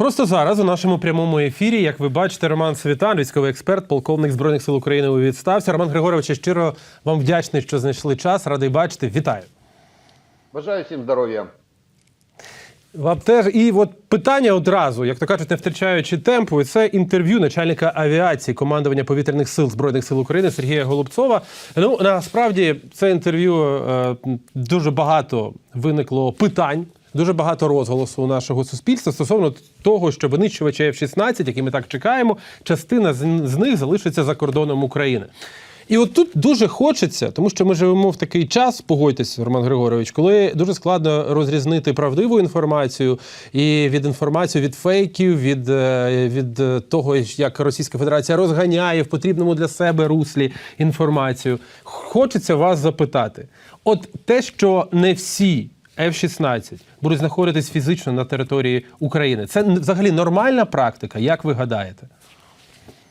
Просто зараз у нашому прямому ефірі, як ви бачите, Роман Світан, військовий експерт, полковник збройних сил України у відставці. Роман Григорович, щиро вам вдячний, що знайшли час. Радий бачити. Вітаю. Бажаю всім здоров'я. Вам теж і от питання одразу, як то кажуть, не втрачаючи темпу, і це інтерв'ю начальника авіації командування повітряних сил збройних сил України Сергія Голубцова. Ну насправді це інтерв'ю е, дуже багато виникло питань. Дуже багато розголосу у нашого суспільства стосовно того, що винищувачі F-16, які ми так чекаємо, частина з, них залишиться за кордоном України. І от тут дуже хочеться, тому що ми живемо в такий час, погодьтесь, Роман Григорович, коли дуже складно розрізнити правдиву інформацію і від інформації від фейків, від, е, від е, того, як Російська Федерація розганяє в потрібному для себе руслі інформацію. Хочеться вас запитати: от те, що не всі. F-16 будуть знаходитись фізично на території України. Це взагалі нормальна практика, як ви гадаєте?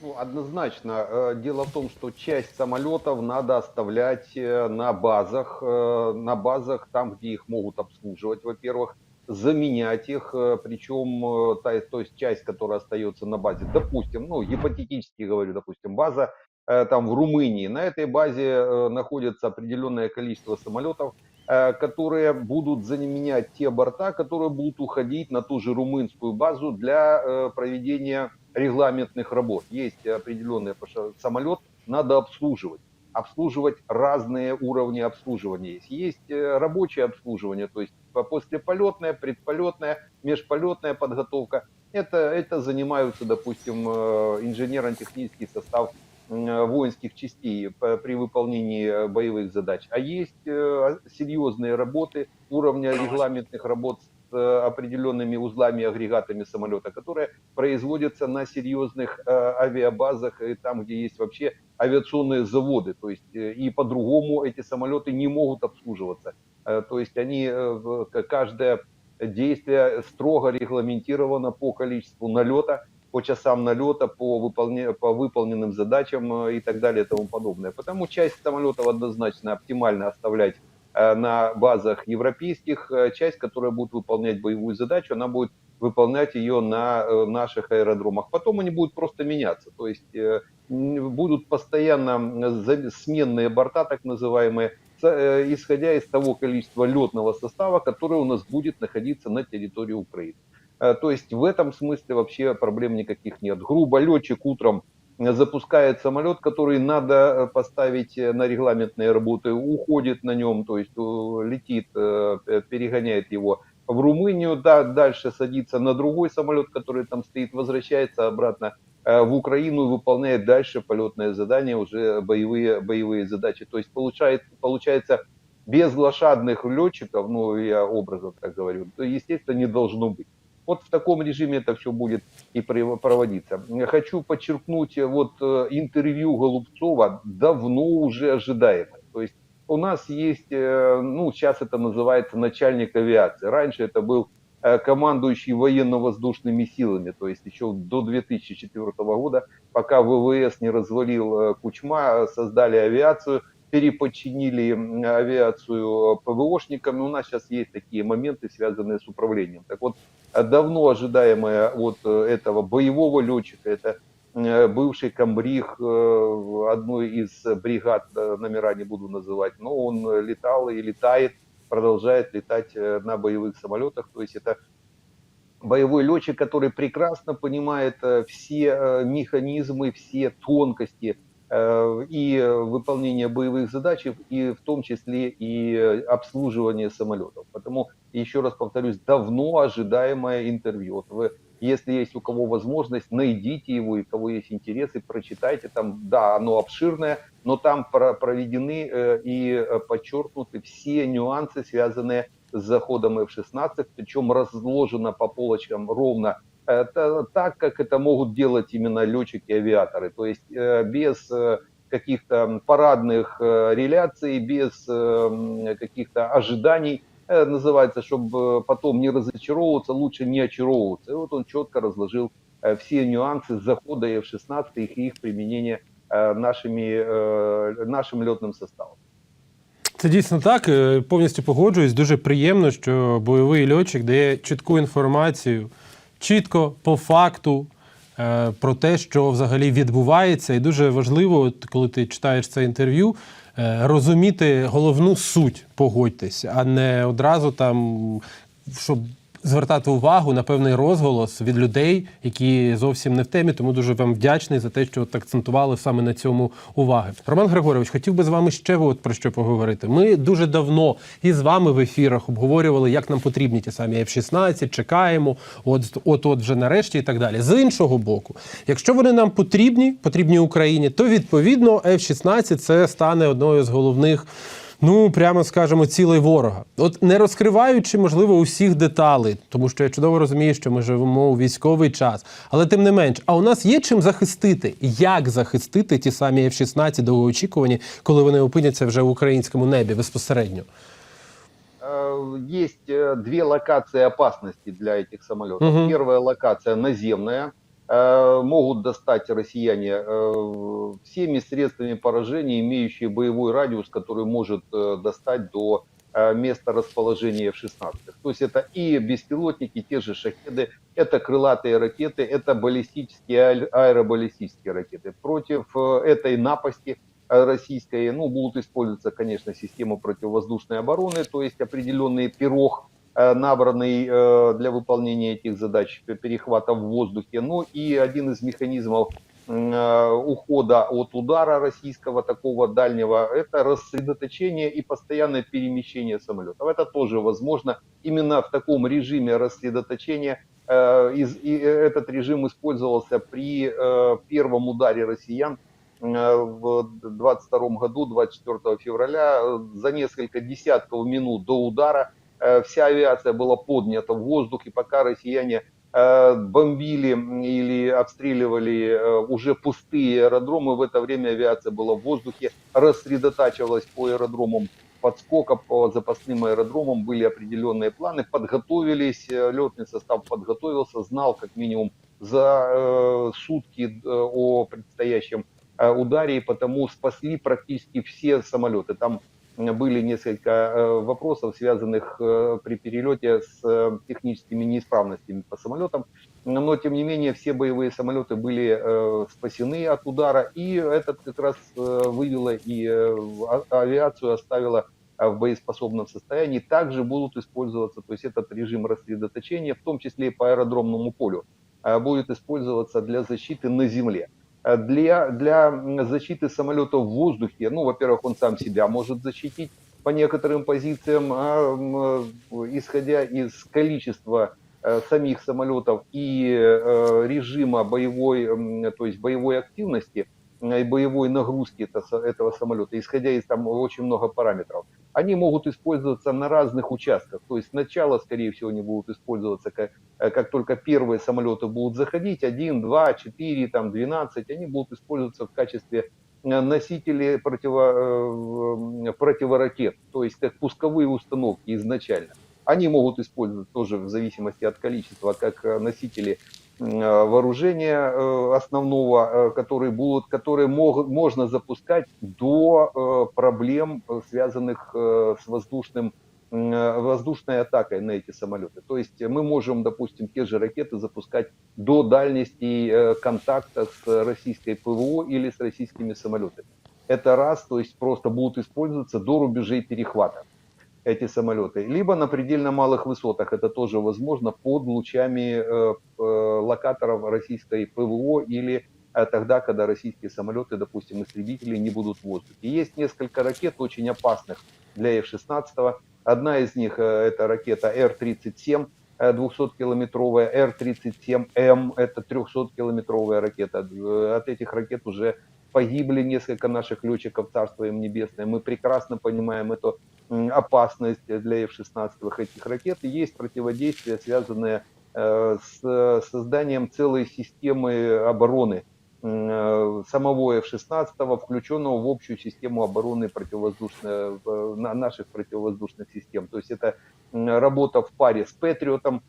Ну, однозначно. Э, Дело в том, что часть самолетов надо оставлять э, на базах, э, на базах там, где их могут обслуживать, во-первых, заменять их, э, причем э, та, то есть часть, которая остается на базе, допустим, ну, гипотетически говорю, допустим, база э, там в Румынии, на этой базе э, находится определенное количество самолетов, э, которые будут заменять те борта, которые будут уходить на ту же румынскую базу для э, проведения регламентных работ. Есть определенный самолет, надо обслуживать. Обслуживать разные уровни обслуживания есть. Есть э, рабочее обслуживание, то есть по- послеполетное, предполетное, межполетная подготовка. Это, это занимаются, допустим, э, инженерно-технический состав э, воинских частей при выполнении э, боевых задач. А есть э, серьезные работы уровня регламентных работ с э, определенными узлами агрегатами самолета, которые производятся на серьезных э, авиабазах и там, где есть вообще авиационные заводы. То есть э, и по-другому эти самолеты не могут обслуживаться. Э, то есть они, э, каждое действие строго регламентировано по количеству налета, по часам налета, по, выполне, по выполненным задачам э, и так далее и тому подобное. Потому часть самолетов однозначно оптимально оставлять э, на базах европейских, э, часть, которая будет выполнять боевую задачу, она будет выполнять ее на наших аэродромах. Потом они будут просто меняться, то есть будут постоянно сменные борта, так называемые, исходя из того количества летного состава, которое у нас будет находиться на территории Украины. Э, То есть в этом смысле вообще проблем никаких нет. Грубо летчик утром запускает самолет, который надо э, поставить э, на регламентные работы, уходит на нем, то есть летит, перегоняет его в Румынию, да, дальше садится на другой самолет, который там стоит, возвращается обратно в Украину и выполняет дальше полетное задание, уже боевые, боевые задачи. То есть получает, получается без лошадных летчиков, ну я образно так говорю, то естественно не должно быть. Вот в таком режиме это все будет и проводиться. Хочу подчеркнуть, э, вот э, интервью Голубцова давно уже ожидаемое. То есть у нас есть, э, ну сейчас это называется начальник авиации. Раньше это был командующий военно-воздушными силами, то есть еще до 2004 года, пока ВВС не развалил Кучма, создали авиацию, переподчинили авиацию ПВОшникам. У нас сейчас есть такие моменты, связанные с управлением. Так вот, давно ожидаемое от э, этого боевого летчика, это э, бывший комбриг э, одной из бригад, э, номера не буду называть, но он э, летал и летает, продолжает летать э, на боевых самолетах. То есть это боевой летчик, который прекрасно понимает э, все э, механизмы, все тонкости э, и э, выполнение боевых задач, и в том числе и э, обслуживание самолетов. Потому, еще раз повторюсь, давно ожидаемое интервью. Вот вы, если есть у кого возможность, найдите его, и у кого есть интересы, прочитайте. Там, да, оно обширное, но там про- проведены э, и э, подчеркнуты все нюансы, связанные с заходом F-16, причем разложено по полочкам ровно так, как это могут делать именно летчики-авиаторы. То есть э, без э, каких-то парадных э, реляций, без э, м, каких-то ожиданий, Э, называется, чтобы потом не разочаровываться, лучше не очаровываться. И вот он четко разложил э, все нюансы захода F-16 и их применения э, нашими, э, нашим летным составом. Це дійсно так. е, Повністю погоджуюсь. Дуже приємно, що бойовий льотчик дає чітку інформацію, чітко по факту. е, Про те, що взагалі відбувається, і дуже важливо, коли ти читаєш це інтерв'ю, е, розуміти головну суть, погодьтесь, а не одразу там, щоб звертати увагу на певний розголос від людей, які зовсім не в темі. Тому дуже вам вдячний за те, що от акцентували саме на цьому уваги. Роман Григорович, хотів би з вами ще от про що поговорити. Ми дуже давно і з вами в ефірах обговорювали, як нам потрібні ті самі F-16, чекаємо, от от от вже нарешті і так далі. З іншого боку, якщо вони нам потрібні, потрібні Україні, то відповідно F-16 це стане одною з головних Ну, прямо скажемо, цілий ворога. От не розкриваючи, можливо, усіх деталей, тому що я чудово розумію, що ми живемо у військовий час. Але тим не менш, а у нас є чим захистити? Як захистити ті самі F-16 довгоочікувані, коли вони опиняться вже в українському небі безпосередньо? Э, Есть э, две локации опасности для этих самолетов. Мгм. Первая локация наземная. Э, Могут достать россияне э, всеми средствами поражения, имеющие боевой радиус, который может э, достать до места расположения F-16. То есть это и беспилотники, те же шахеды, это крылатые ракеты, это баллистические, аэ- аэробаллистические ракеты. Против этой напасти российской, ну, будут использоваться, конечно, системы противовоздушной обороны, то есть определенный пирог, набранный э, для выполнения этих задач перехвата в воздухе. Ну и один из механизмов э, ухода от удара российского такого дальнего, это рассредоточение и постоянное перемещение самолетов. Это тоже возможно именно в таком режиме рассредоточения. Э, И этот режим использовался при э, первом ударе россиян э, в 22 году, 24 февраля, э, за несколько десятков минут до удара э, вся авиация была поднята в воздух, и пока россияне э, бомбили или обстреливали э, уже пустые аэродромы, в это время авиация была в воздухе, рассредотачивалась по аэродромам подскока, по запасным аэродромам были определенные планы, подготовились, э, летный состав подготовился, знал как минимум за э, сутки э, о предстоящем э, ударе, и потому спасли практически все самолеты. Там э, были несколько э, вопросов, связанных э, при перелете с э, техническими неисправностями по самолетам, но тем не менее все боевые самолеты были спасены от удара, и этот как раз вывело и а- авиацию оставило в боеспособном состоянии, также будут использоваться, то есть этот режим рассредоточения, в том числе и по аэродромному полю, будет использоваться для защиты на земле. Э, Для, для защиты самолета в воздухе, ну, во-первых, он сам себя может защитить по некоторым позициям, а, э, исходя из количества э, самих самолетов и режима боевой, то есть боевой активности и боевой нагрузки этого самолета, исходя из там очень много параметров, они могут использоваться на разных участках. То есть сначала, скорее всего, они будут использоваться как, э, как только первые самолеты будут заходить, 1, 2, 4, там 12, они будут использоваться в качестве э, носителей противо, э, противоракет, то есть как пусковые установки изначально. Они могут использоваться тоже в зависимости от количества, как носители вооружения э, основного, э, которые будут, которые могут, можно запускать до э, проблем, э, связанных э, с воздушным э, воздушной атакой на эти самолеты. То есть мы можем, допустим, те же ракеты запускать до дальности э, контакта с российской ПВО или с российскими самолетами. Это раз, то есть просто будут использоваться до рубежей перехвата эти самолеты. Либо на предельно малых высотах, это тоже возможно, под лучами э, э, локаторов российской ПВО или э, тогда, когда российские самолеты, допустим, истребители не будут в воздухе. Есть несколько ракет очень опасных для F-16. Одна из них это ракета Р-37, 200-километровая, Р-37М, это 300-километровая ракета. От этих ракет уже погибли несколько наших летчиков, царство им небесное. Мы прекрасно понимаем эту опасность для F-16 этих ракет. Есть противодействие, связанное э, с э, созданием целой системы обороны э, самого F-16, включенного в общую систему обороны противовоздушной, на- наших противовоздушных систем. То есть это работа в паре с Патриотом,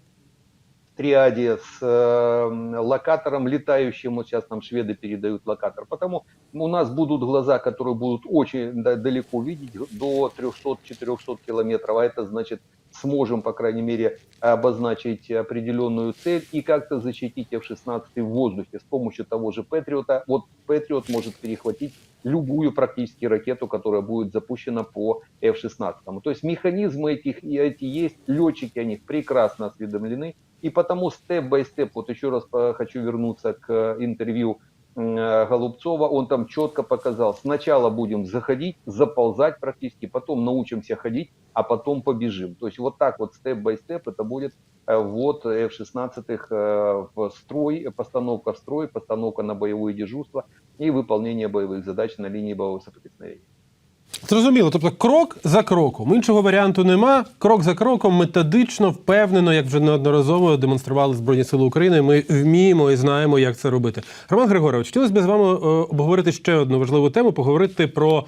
триаде с э, локатором летающим, вот сейчас нам шведы передают локатор, потому у нас будут глаза, которые будут очень да- далеко видеть, до 300-400 километров, а это значит сможем, по крайней мере, обозначить определенную цель и как-то защитить F-16 в воздухе с помощью того же Патриота. Вот Патриот может перехватить любую практически ракету, которая будет запущена по F-16. То есть механизмы этих и эти есть, летчики о них прекрасно осведомлены, и потому степ-бай-степ, вот еще раз э, хочу вернуться к э, интервью э, Голубцова, он там четко показал, сначала будем заходить, заползать практически, потом научимся ходить, а потом побежим. То есть вот так вот степ-бай-степ это будет ввод F-16 э, в строй, постановка в строй, постановка на боевое дежурство и выполнение боевых задач на линии боевого соприкосновения. Зрозуміло, тобто крок за кроком. Іншого варіанту нема. Крок за кроком, методично, впевнено, як вже неодноразово демонстрували Збройні Сили України. Ми вміємо і знаємо, як це робити. Роман Григорович, хотілося б з вами е, обговорити ще одну важливу тему, поговорити про.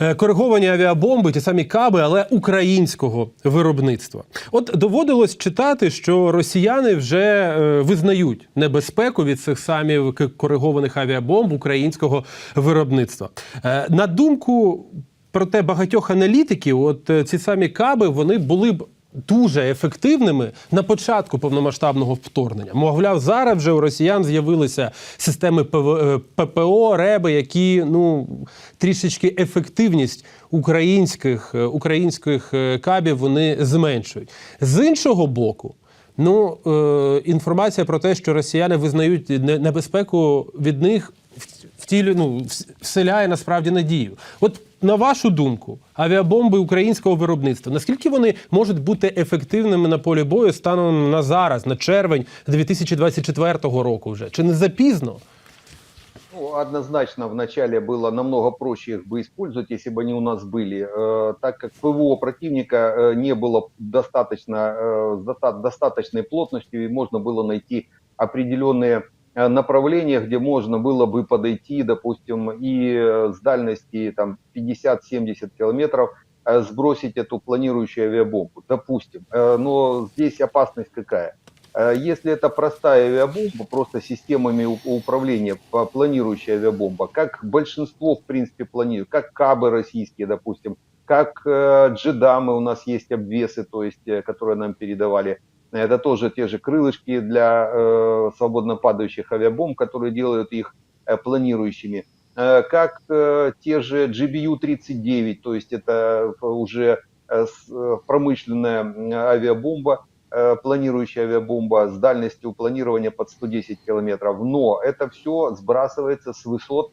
е, Кориговані авіабомби, ті самі каби, але українського виробництва. От доводилось читати, що росіяни вже е, визнають небезпеку від цих самих коригованих авіабомб українського виробництва. На думку проте багатьох аналітиків, от е, ці самі каби вони були б. Дуже ефективними на початку повномасштабного вторгнення. Мовляв, зараз вже у росіян з'явилися системи ПВ, е, ППО, РЕБи, які ну трішечки ефективність українських, е, українських кабів вони зменшують. З іншого боку, ну е, інформація про те, що росіяни визнають не- небезпеку від них втілю, ну, вс- вселяє насправді надію. От на вашу думку, авіабомби українського виробництва, наскільки вони можуть бути ефективними на полі бою станом на зараз, на червень 2024 року вже? Чи не запізно? Ну, однозначно, вначале было намного проще их бы использовать, если бы они у нас были, Э, так как ПВО противника э, не было достаточно, э, с доста- достаточной плотностью, и можно было найти определенные э, направления, где можно было бы подойти, допустим, и э, с дальности там, 50-70 километров э, сбросить эту планирующую авиабомбу, допустим. Но здесь опасность какая? Если это простая авиабомба, просто системами управления планирующая авиабомба, как большинство, в принципе, планирует, как кабы российские, допустим, как джедамы у нас есть обвесы, то есть, которые нам передавали. Это тоже те же крылышки для э, свободно падающих авиабомб, которые делают их э, планирующими. Э, как э, те же GBU-39, то есть это уже э, э, промышленная м, авиабомба, э, планирующая авиабомба с дальностью планирования под 110 километров, но это все сбрасывается с высот э,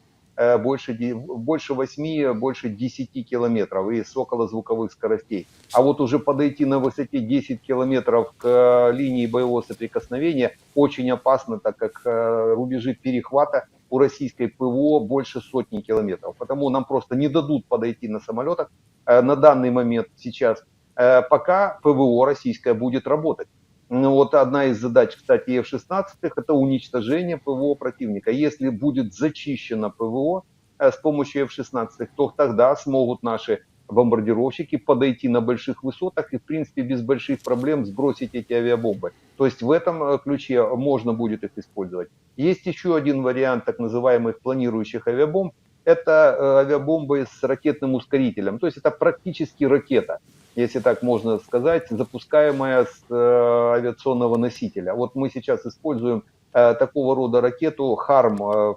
больше, де- больше 8, больше 10 километров и с околозвуковых скоростей. А вот уже подойти на высоте 10 километров к э, линии боевого соприкосновения очень опасно, так как э, рубежи перехвата у российской ПВО больше сотни километров. Потому нам просто не дадут подойти на самолетах э, на данный момент сейчас э, пока ПВО российское будет работать. Ну, вот одна из задач, кстати, F-16 это уничтожение ПВО противника. Если будет зачищено ПВО э, с помощью F-16, то тогда смогут наши бомбардировщики подойти на больших высотах и, в принципе, без больших проблем сбросить эти авиабомбы. То есть в этом э, ключе можно будет их использовать. Есть еще один вариант так называемых планирующих авиабомб. Это э, авиабомбы с ракетным ускорителем. То есть это практически ракета если так можно сказать, запускаемая с э, авиационного носителя. Вот мы сейчас используем э, такого рода ракету Харм э,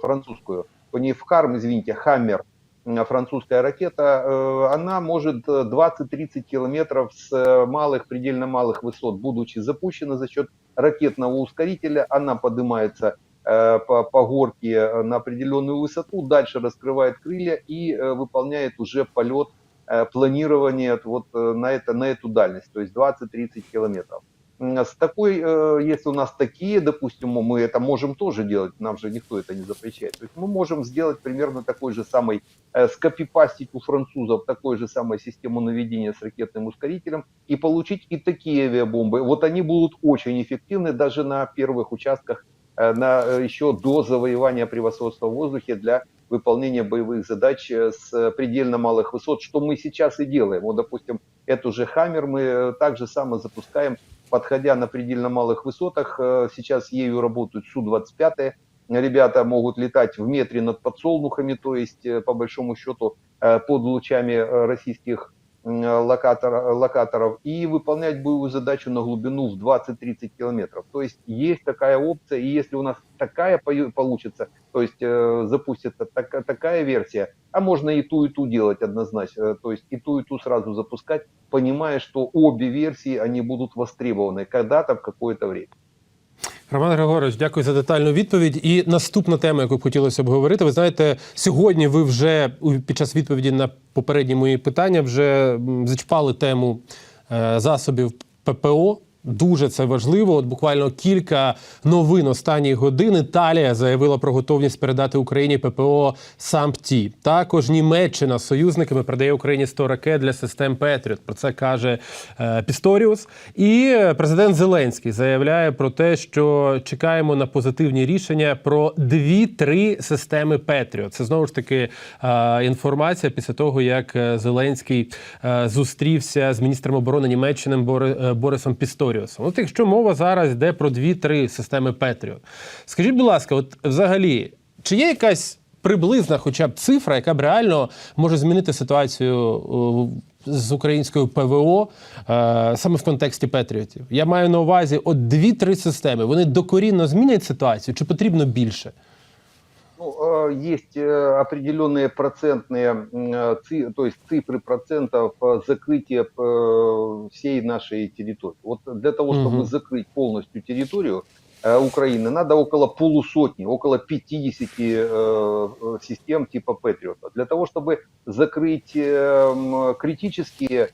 французскую, не в Харм, извините, Хаммер, французская ракета, она может э, 20-30 километров с малых, предельно малых высот, будучи запущена за счет ракетного ускорителя, она поднимается по, по горке на определенную высоту, дальше раскрывает крылья и выполняет уже полет планирование вот э, на, это, на эту дальность, то есть 20-30 километров. М, С такой, э, если у нас такие, допустим, мы это можем тоже делать, нам же никто это не запрещает. То есть мы можем сделать примерно такой же самый, э, скопипастить у французов такой же самой систему наведения с ракетным ускорителем и получить и такие авиабомбы. Вот они будут очень эффективны даже на первых участках, э, на, э, еще до завоевания превосходства в воздухе для выполнения боевых задач э, с предельно малых высот, что мы сейчас и делаем. Вот, допустим, эту же «Хаммер» мы э, также само запускаем подходя на предельно малых высотах. Э, Сейчас ею работают Су-25. Ребята могут летать в метре над подсолнухами, то есть, э, по большому счету, э, под лучами э, российских локатор- локаторов и выполнять боевую задачу на глубину в 20-30 километров. То есть есть такая опция, и если у нас такая получится, то есть э, запустится так- такая версия, а можно и ту, и ту делать однозначно, э, то есть и ту, и ту сразу запускать, понимая, что обе версии, они будут востребованы когда-то в какое-то время. Роман Григорович, дякую за детальну відповідь. І наступна тема, яку б хотілося обговорити. Ви знаєте, сьогодні ви вже під час відповіді на попередні мої питання вже зачпали тему е, засобів ППО. Дуже це важливо. От буквально кілька новин останніх годин. Італія заявила про готовність передати Україні ППО САМПТІ. Також Німеччина з союзниками передає Україні 100 ракет для систем Петріот. Про це каже е, Пісторіус. І президент Зеленський заявляє про те, що чекаємо на позитивні рішення про дві-три системи Петріот. Це знову ж таки е, інформація після того, як е, Зеленський е, зустрівся з міністром оборони Німеччини е, Борисом Пісторіусом. От якщо мова зараз йде про дві-три системи Петріот, скажіть, будь ласка, от взагалі, чи є якась приблизна, хоча б цифра, яка б реально може змінити ситуацію з українською ПВО е, саме в контексті Петріотів? Я маю на увазі от дві-три системи. Вони докорінно змінять ситуацію, чи потрібно більше? Ну, э, есть э, определенные процентные, э, то есть цифры процентов закрытия всей нашей территории. Вот для того, чтобы Мгм. закрыть полностью территорию Украины, надо около полусотни, около 50 э, э, систем типа Патриота. Для того, чтобы закрыть критические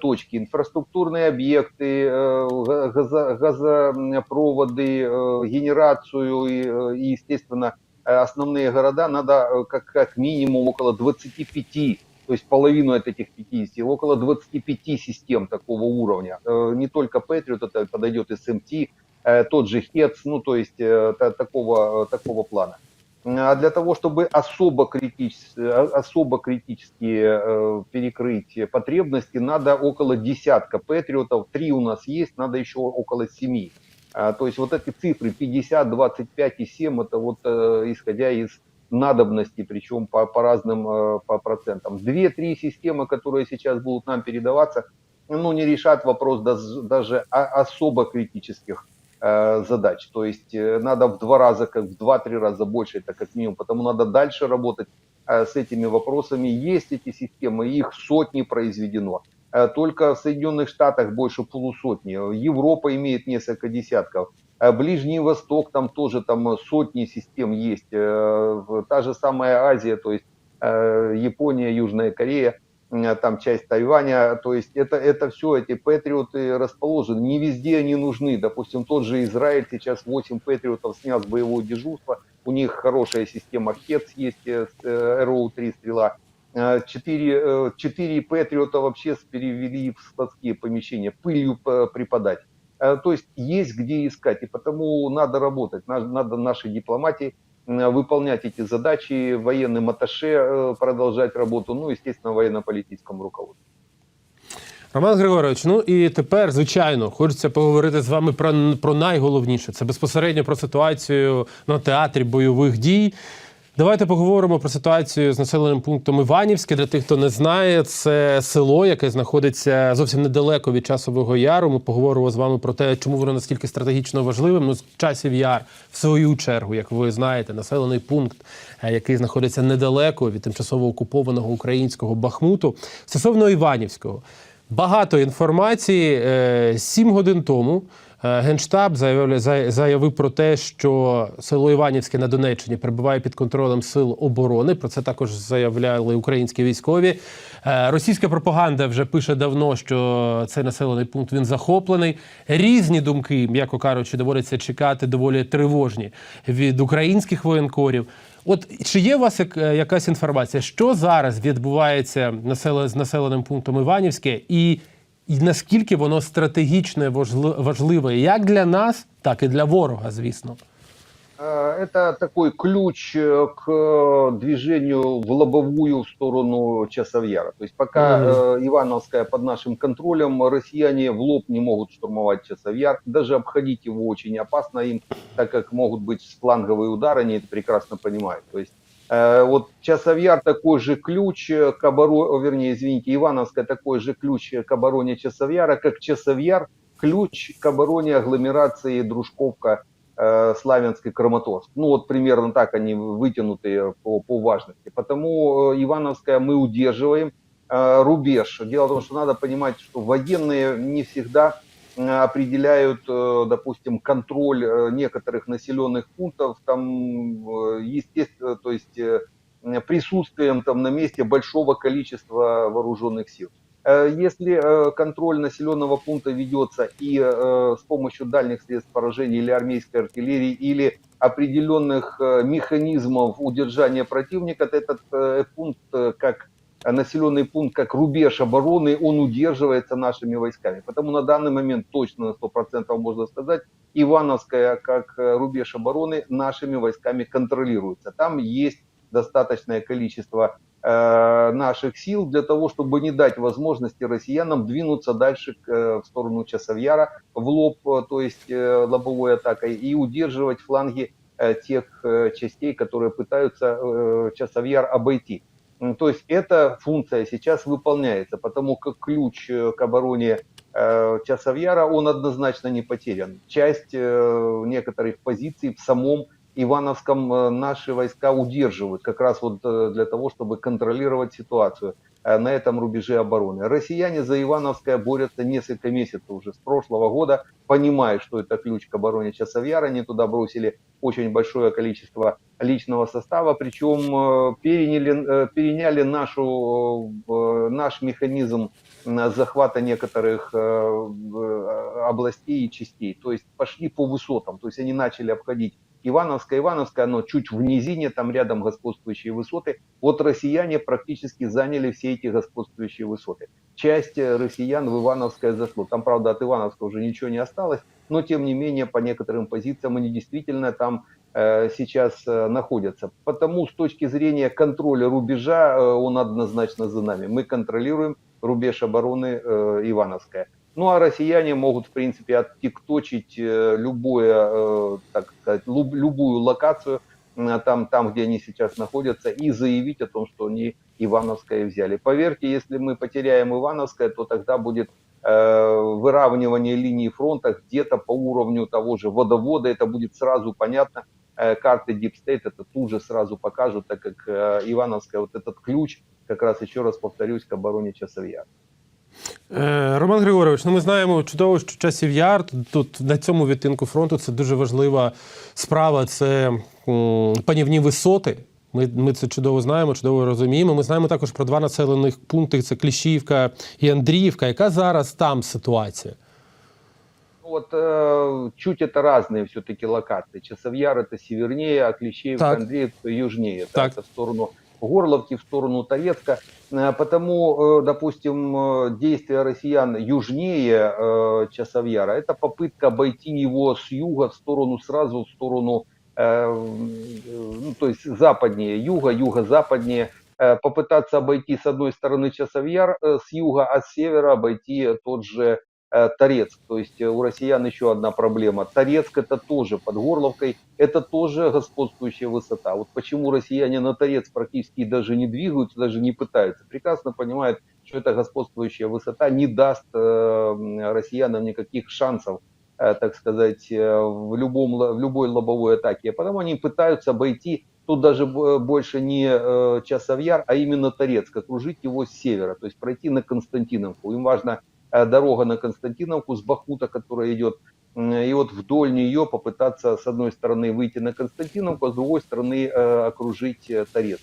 точки, инфраструктурные объекты, га- газо- газопроводы, генерацию и, естественно, основные города надо э, как, как минимум около 25, то есть половину от этих 50, около 25 систем такого уровня. Э, Не только Patriot, это подойдет SMT, э, тот же HETS, ну то есть э, та- такого, э, такого плана. А для того, чтобы особо, критичес- э, особо критически э, перекрыть потребности, надо около десятка патриотов. Три у нас есть, надо еще около семи. А, То есть вот эти цифры 50, 25 и 7, это вот э, исходя из надобности, причем по, по разным э, по процентам. Две-три системы, которые сейчас будут нам передаваться, ну, не решат вопрос даже о- особо критических э, задач. То есть надо в два раза, как в два-три раза больше, это как минимум. Потому надо дальше работать с этими вопросами. Есть эти системы, их сотни произведено. Э, Только в Соединенных Штатах больше полусотни. Европа имеет несколько десятков. Э, Ближний Восток, там тоже там сотни систем есть. Э, Та же самая Азия, то есть Япония, Южная Корея, там часть Тайваня, то есть это, это все, эти патриоты расположены, не везде они нужны, допустим, тот же Израиль сейчас 8 патриотов снял с боевого дежурства, у них хорошая система HETS есть, э, с, э, Arrow-3 стрела, Э, Четыре, э, четыре патриота вообще с- перевели в складские помещения, пылью п- преподать. Э, То есть есть где искать, и потому надо работать, на- надо нашей дипломатии м, выполнять эти задачи, военным атташе э, продолжать работу, ну, естественно, военно-политическому руководству. Роман Григорович, ну і тепер, звичайно, хочеться поговорити з вами про, про найголовніше. Це безпосередньо про ситуацію на театрі бойових дій. Давайте поговоримо про ситуацію з населеним пунктом Іванівське. Для тих, хто не знає, це село, яке знаходиться зовсім недалеко від часового яру. Ми поговоримо з вами про те, чому воно наскільки стратегічно важливим. Ну, з часів яр, в свою чергу, як ви знаєте, населений пункт, е, який знаходиться недалеко від тимчасово окупованого українського Бахмуту, стосовно Іванівського. Багато інформації. Е, Сім годин тому Генштаб заявив, заявив про те, що село Іванівське на Донеччині перебуває під контролем сил оборони. Про це також заявляли українські військові. Е, Російська пропаганда вже пише давно, що цей населений пункт він захоплений. Різні думки, м'яко кажучи, доводиться чекати доволі тривожні від українських воєнкорів. От чи є у вас е, якась інформація, що зараз відбувається з населеним пунктом Іванівське, і, і наскільки воно стратегічно важли- важливе як для нас, так і для ворога, звісно. Э, Это такой ключ э, к э, движению в лобовую в сторону Часовьяра. То есть пока Мгм. э, Ивановская под нашим контролем, россияне в лоб не могут штурмовать Часовьяр. Даже обходить его очень опасно им, так как могут быть фланговые удары, они это прекрасно понимают. То есть э, вот Часовьяр такой же ключ э, к обороне, вернее, извините, Ивановская такой же ключ к обороне Часовьяра, как Часовьяр ключ к обороне агломерации Дружковка э, Славянск и Краматорск. Ну вот примерно так они вытянуты по, по важности. Потому э, Ивановская мы удерживаем э, рубеж. Дело в том, что надо понимать, что военные не всегда э, определяют, э, допустим, контроль э, некоторых населенных пунктов, там, э, естественно, то есть э, присутствием там на месте большого количества вооруженных сил. Э, Если э, контроль населенного пункта ведется и э, с помощью дальних средств поражения или армейской артиллерии, или определенных э, механизмов удержания противника, то этот э, пункт э, как населенный пункт, как рубеж обороны, он удерживается нашими войсками. Потому на данный момент точно на 100% можно сказать, Ивановская как э, рубеж обороны нашими войсками контролируется. Там есть достаточное количество э, наших сил для того, чтобы не дать возможности россиянам двинуться дальше к, э, в сторону Часовьяра в лоб, э, то есть э, лобовой атакой, и удерживать фланги э, тех частей, которые пытаются Часовьяр обойти. То есть эта функция сейчас выполняется, потому как ключ э, к обороне э, Часовьяра, он однозначно не потерян. Часть э, некоторых позиций в самом Ивановском наши войска удерживают, как раз вот для того, чтобы контролировать ситуацию на этом рубеже обороны. Россияне за Ивановское борются несколько месяцев уже с прошлого года, понимая, что это ключ к обороне Часовьяра, они туда бросили очень большое количество личного состава, причем э, переняли, э, переняли нашу, э, наш механизм э, захвата некоторых э, областей и частей, то есть пошли по высотам, то есть они начали обходить Ивановская, Ивановская, оно чуть в низине, там рядом господствующие высоты. Вот россияне практически заняли все эти господствующие высоты. Часть э, россиян в Ивановское зашло. Там, правда, от Ивановска уже ничего не осталось, но тем не менее по некоторым позициям они действительно там э, сейчас э, находятся. Потому с точки зрения контроля рубежа э, он однозначно за нами. Мы контролируем рубеж обороны э, Ивановская. Ну а россияне могут, в принципе, оттикточить э, любое, э, так сказать, лю- любую локацию э, там, там, где они сейчас находятся, и заявить о том, что они Ивановское взяли. Поверьте, если мы потеряем Ивановское, то тогда будет э, выравнивание линии фронта где-то по уровню того же водовода, это будет сразу понятно. Карты Deep State это тут же сразу покажут, так как Ивановская, вот этот ключ, как раз еще раз повторюсь, к обороне Часовьяра. Е, Роман Григорович, ну ми знаємо чудово, що часів яр тут, тут на цьому відтинку фронту це дуже важлива справа. Це м, панівні висоти. Ми, ми це чудово знаємо, чудово розуміємо. Ми знаємо також про два населених пункти: це Кліщівка і Андріївка. Яка зараз там ситуація? Ну Вот э, чуть это разные все-таки локации. Часовьяр это севернее, а Клещеевка, Так. Андреевка южнее. Так. Это в сторону Горловки, в сторону Торецка. Э, Потому, э, допустим, э, действия россиян южнее Часовьяра, это попытка обойти его с юга в сторону, сразу в сторону, ну, то есть западнее, юга, юго-западнее, попытаться обойти с одной стороны Часовьяр с юга, а с севера обойти тот же Торецк. То есть э, у россиян еще одна проблема. Торецк это тоже под Горловкой, это тоже господствующая высота. Вот почему россияне на Торецк практически даже не двигаются, даже не пытаются. Прекрасно понимают, что эта господствующая высота не даст э, россиянам никаких шансов э, так сказать, э, в, любом, в любой лобовой атаке. Потому они пытаются обойти, тут даже больше не э, Часовьяр, а именно Торецк, окружить его с севера, то есть пройти на Константиновку. Им важно э, дорога на Константиновку с Бахмута, которая идет, и вот вдоль нее попытаться с одной стороны выйти на Константиновку, а с другой стороны э, окружить э, Торецк.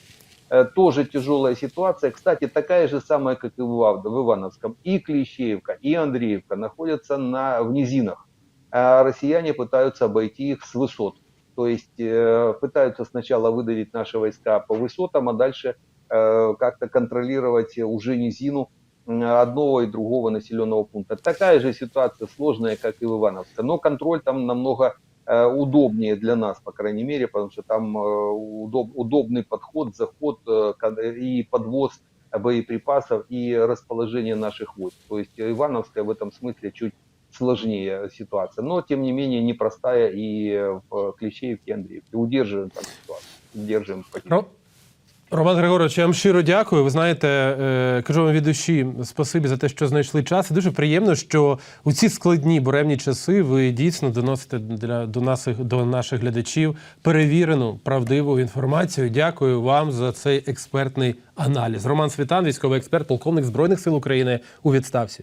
Э, Тоже тяжелая ситуация. Кстати, такая же самая, как и в Ивановском. И Клещеевка, и Андреевка находятся на, в низинах. А россияне пытаются обойти их с высот. То есть э, пытаются сначала выдавить наши войска по высотам, а дальше э, как-то контролировать уже низину одного и другого населенного пункта. Такая же ситуация сложная, как и в Ивановском, но контроль там намного э, удобнее для нас, по крайней мере, потому что там э, удоб- удобный подход, заход э, и подвоз боеприпасов и расположение наших войск. То есть Ивановская в этом смысле чуть сложнее ситуация, но тем не менее непростая и в Клещеевке, и Андреевке. Удерживаем там ситуацию, удерживаем позицию. Ро- Роман Григорович, я вам щиро дякую. Ви знаєте, е, кажу вам від душі спасибі за те, що знайшли час. Дуже приємно, що у ці складні буремні часи ви дійсно доносите для до нас до наших глядачів перевірену правдиву інформацію. Дякую вам за цей експертний аналіз. Роман Світан, військовий експерт, полковник збройних сил України у відставці.